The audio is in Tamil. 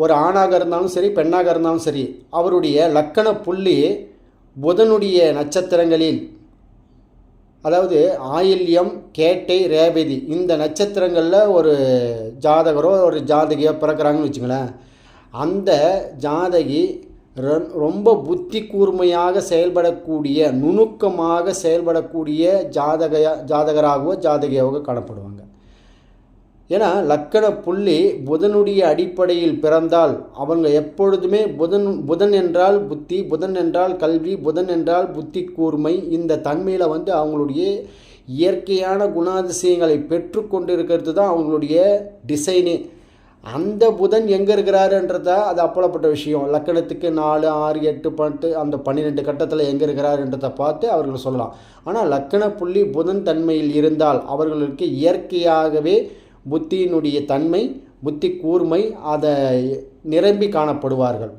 ஒரு ஆணாக இருந்தாலும் சரி பெண்ணாக இருந்தாலும் சரி அவருடைய லக்கண புள்ளி புதனுடைய நட்சத்திரங்களில் அதாவது ஆயில்யம் கேட்டை ரேவதி இந்த நட்சத்திரங்களில் ஒரு ஜாதகரோ ஒரு ஜாதகியோ பிறக்கிறாங்கன்னு வச்சுங்களேன் அந்த ஜாதகி ரொ- ரொம்ப புத்தி கூர்மையாக செயல்படக்கூடிய நுணுக்கமாக செயல்படக்கூடிய ஜாதக ஜாதகராகவோ ஜாதகியாகவோ காணப்படுவாங்க. ஏன்னா லக்கண புள்ளி புதனுடைய அடிப்படையில் பிறந்தால் அவங்க எப்பொழுதுமே புதன் புதன் என்றால் புத்தி புதன் என்றால் கல்வி புதன் என்றால் புத்தி கூர்மை இந்த தன்மையில் வந்து அவங்களுடைய இயற்கையான குணாதிசயங்களை பெற்று கொண்டிருக்கிறது தான் அவங்களுடைய டிசைனு. அந்த புதன் எங்கே இருக்கிறாருன்றதா அது அப்பளப்பட்ட விஷயம். லக்கணத்துக்கு நாலு ஆறு எட்டு பத்து அந்த பன்னிரெண்டு கட்டத்தில் எங்கே இருக்கிறாருன்றதை பார்த்து அவர்கள் சொல்லலாம். ஆனால் லக்கண புள்ளி புதன் தன்மையில் இருந்தால் அவர்களுக்கு இயற்கையாகவே புத்தியினுடைய தன்மை புத்தி கூர்மை அதை நிரம்பி காணப்படுவார்கள்.